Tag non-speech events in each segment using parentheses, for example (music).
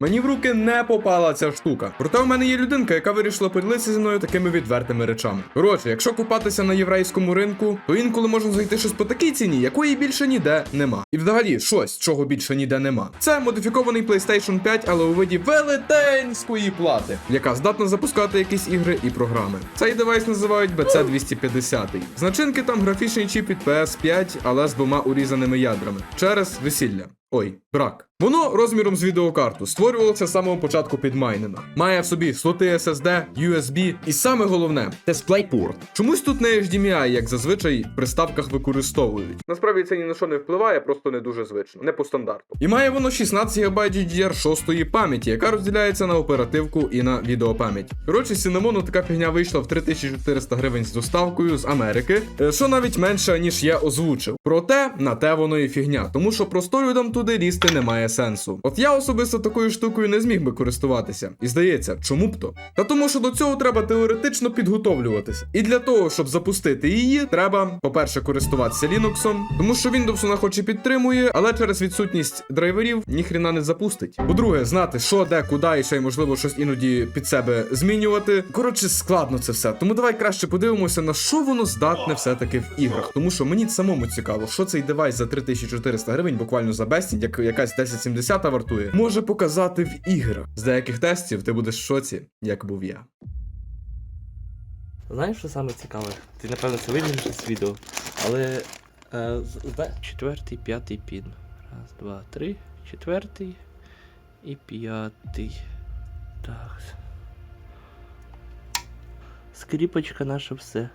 Мені в руки не попала ця штука. Проте у мене є людинка, яка вирішила поділитися зі мною такими відвертими речами. Коротше, якщо купатися на єврейському ринку, то інколи можна знайти щось по такій ціні, якої більше ніде нема. І взагалі щось, чого більше ніде нема. Це модифікований PlayStation 5, але у виді велетенської плати, яка здатна запускати якісь ігри і програми. Цей девайс називають BC250. З начинки там графічний чіп від PS5, але з двома урізаними ядрами через весілля. Ой, брак. Воно розміром з відеокарту створювалося з самого початку під майнена. Має в собі слоти SSD, USB і саме головне DisplayPort. Чомусь тут не HDMI, як зазвичай в приставках використовують. Насправді це ні на що не впливає, просто не дуже звично, не по стандарту. І має воно 16 ГБ GDDR6 пам'яті, яка розділяється на оперативку і на відеопам'ять. Коротше, Cinnamon така фігня вийшла в 3400 гривень з доставкою з Америки, е, що навіть менше, ніж я озвучив. Проте на те воно і фігня, тому що просто людям туди лізти немає сенсу. От я особисто такою штукою не зміг би користуватися. І здається, чому б то? Та тому, що до цього треба теоретично підготовлюватися. І для того, щоб запустити її, треба, по-перше, користуватися Linux, тому що Windows вона хоч і підтримує, але через відсутність драйверів ніхрена не запустить. По-друге, знати, що, де, куди, і ще й можливо щось іноді під себе змінювати. Коротше, складно це все. Тому давай краще подивимося, на що воно здатне все-таки в іграх. Тому що мені самому цікаво, що цей девайс за 3400 гривень, буквально за безцінь, як якась 1070 вартує, може показати в іграх. З деяких тестів ти будеш в шоці, як був я. Знаєш, що саме цікаве? Ти напевно це виріжеш з відео. Але е, четвертий, п'ятий пін. Раз, два, три, четвертий і п'ятий. Так. Скріпочка наша все.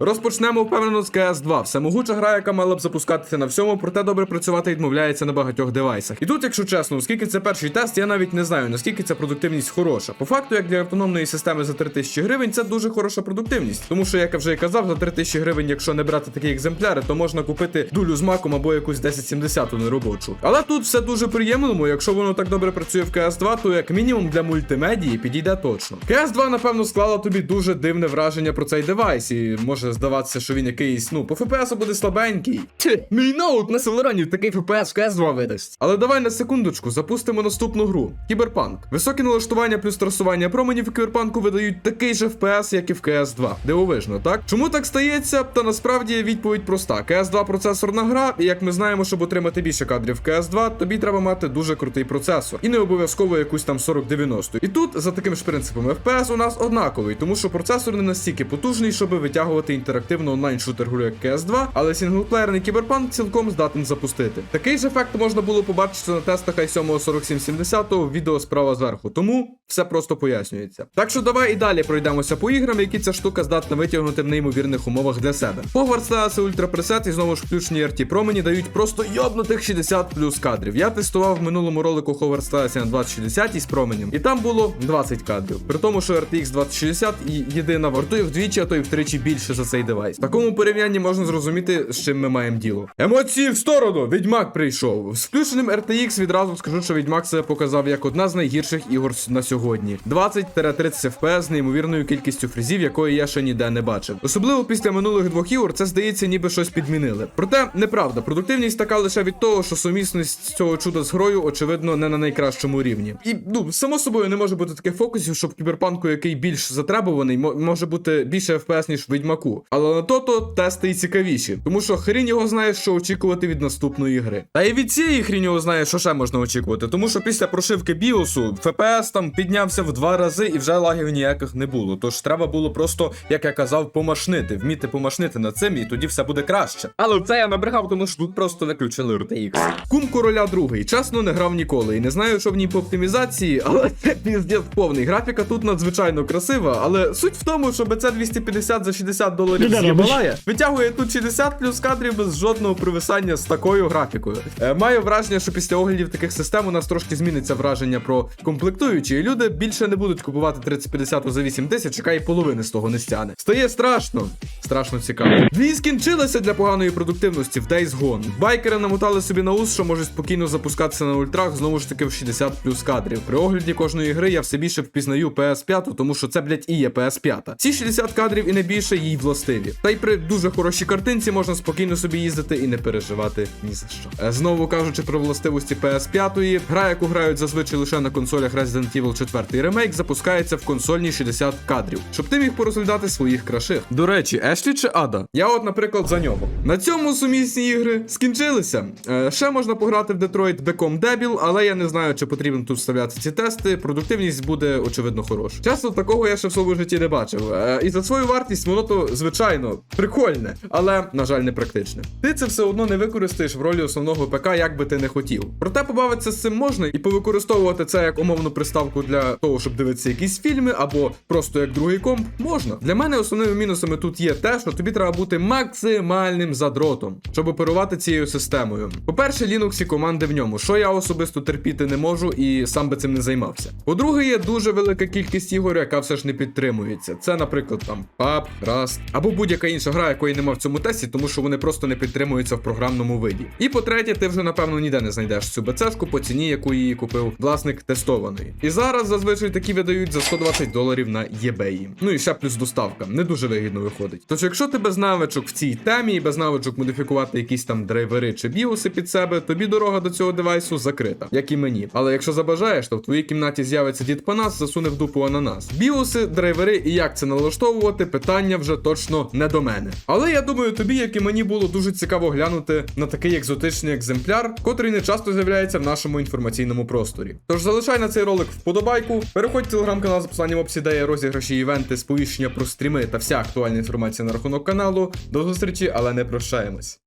Розпочнемо впевнено з cs 2 Всемогуча гра, яка мала б запускатися на всьому, проте добре працювати відмовляється на багатьох девайсах. І тут, якщо чесно, оскільки це перший тест, я навіть не знаю, наскільки ця продуктивність хороша. По факту, як для автономної системи за 3000 гривень, це дуже хороша продуктивність. Тому що, як я вже і казав, за 3000 гривень, якщо не брати такі екземпляри, то можна купити дулю з маком або якусь 1070 неробочу. Але тут все дуже приємному. Якщо воно так добре працює в cs 2 то як мінімум для мультимедії підійде точно. cs 2 напевно, склала тобі дуже дивне враження про цей девайс, і може здаватися, що він якийсь, ну, по FPS буде слабенький. Ти, мій ноут на Селероні такий FPS в CS2 видасть. Але давай на секундочку запустимо наступну гру. Кіберпанк. Високі налаштування плюс трасування променів у кіберпанку видають такий же FPS, як і в cs 2 Дивовижно, так? Чому так стається? Та насправді відповідь проста. cs 2 процесорна гра, і як ми знаємо, щоб отримати більше кадрів в cs 2 тобі треба мати дуже крутий процесор. І не обов'язково якусь там 4090. І тут, за таким ж принципом, FPS у нас однаковий, тому що процесор не настільки потужний, щоб витягувати інтерактивну онлайн-шутер гру як cs 2 але сінглплеєрний кіберпанк цілком здатен запустити. Такий ж ефект можна було побачити на тестах i7 4770 в відео справа зверху, тому все просто пояснюється. Так що давай і далі пройдемося по іграм, які ця штука здатна витягнути в неймовірних умовах для себе. Hogwarts Legacy Ultra Preset і знову ж включені RT промені дають просто йобнутих 60 плюс кадрів. Я тестував в минулому ролику Hogwarts Legacy на 2060 із променем, і там було 20 кадрів. При тому, що RTX 2060 і єдина вартує вдвічі, а то й втричі більше за цей девайс. В такому порівнянні можна зрозуміти, з чим ми маємо діло. Емоції в сторону! Відьмак прийшов. З включеним RTX відразу скажу, що Відьмак себе показав як одна з найгірших ігор на сьогодні. 20-30 FPS з неймовірною кількістю фрізів, якої я ще ніде не бачив. Особливо після минулих двох ігор, це здається, ніби щось підмінили. Проте неправда, продуктивність така лише від того, що сумісність цього чуда з грою, очевидно, не на найкращому рівні. І ну, само собою не може бути таких фокусів, щоб кіберпанку, який більш затребуваний, може бути більше FPS, ніж Відьмаку. Але на то-то тести і цікавіші, тому що хрінь його знає, що очікувати від наступної гри. Та і від цієї хрінь його знає, що ще можна очікувати, тому що після прошивки біосу FPS там піднявся в два рази і вже лагів ніяких не було. Тож треба було просто, як я казав, помашнити, вміти помашнити над цим, і тоді все буде краще. Але це я набрехав, тому що тут просто виключили RTX. Кум короля другий. Чесно, не грав ніколи. І не знаю, що в ній по оптимізації, (laughs) але це піздець повний. Графіка тут надзвичайно красива. Але суть в тому, що BC 250 за 60 доларів Ти з не робиш? Гімалая витягує тут 60 плюс кадрів без жодного привисання з такою графікою. Е, маю враження, що після оглядів таких систем у нас трошки зміниться враження про комплектуючі. І люди люди більше не будуть купувати 3050 за 8 тисяч, яка і половини з того не стяне. Стає страшно. Страшно цікаво. Дві скінчилися для поганої продуктивності в Days Gone. Байкери намотали собі на ус, що можуть спокійно запускатися на ультрах знову ж таки в 60 плюс кадрів. При огляді кожної гри я все більше впізнаю PS5, тому що це, блять, і є PS5. Ці 60 кадрів і не більше їй властиві. Та й при дуже хорошій картинці можна спокійно собі їздити і не переживати ні за що. Е, Знову кажучи про властивості PS5, гра, яку грають зазвичай лише на консолях Resident Evil 4 ремейк, запускається в консольні 60 кадрів, щоб ти міг порозглядати своїх краших. До речі, Ешлі чи Ада? Я, от, наприклад, за нього. На цьому сумісні ігри скінчилися. Е, ще можна пограти в Detroit Become Devil, але я не знаю, чи потрібно тут вставляти ці тести. Продуктивність буде очевидно хороша. Часу такого я ще в своєму житті не бачив. Е, і за свою вартість воно то звичайно прикольне, але на жаль, не практичне. Ти це все одно не використаєш в ролі основного ПК, як би ти не хотів. Проте побавитися з цим можна і повикористовувати це як умовну приставку для того, щоб дивитися якісь фільми, або просто як другий комп, можна. Для мене основними мінусами тут є те, що тобі треба бути максимальним задротом, щоб оперувати цією системою. По-перше, Linux і команди в ньому, що я особисто терпіти не можу і сам би цим не займався. По-друге, є дуже велика кількість ігор, яка все ж не підтримується. Це, наприклад, там PUBG, Rust, або будь-яка інша гра, якої нема в цьому тесті, тому що вони просто не підтримуються в програмному виді. І по-третє, ти вже напевно ніде не знайдеш цю БЦшку по ціні, яку її купив власник тестованої. І зараз зазвичай такі видають за 120 доларів на eBay. Ну і ще плюс доставка. Не дуже вигідно виходить. Тож, якщо ти без навичок в цій темі і без навичок модифікувати якісь там драйвери чи біоси під себе, тобі дорога до цього девайсу закрита, як і мені. Але якщо забажаєш, то в твоїй кімнаті з'явиться дід Панас, засуне в дупу ананас. Біоси, драйвери і як це налаштовувати, питання вже точно не до мене. Але я думаю, тобі, як і мені, було дуже цікаво глянути на такий екзотичний екземпляр, котрий не часто з'являється в нашому інформаційному просторі. Тож залишай на цей ролик вподобайку, переходь в телеграм-канал за посиланням в описі, де є розіграші, івенти, сповіщення про стріми та вся актуальна інформація на рахунок каналу. До зустрічі, але не прощаємось.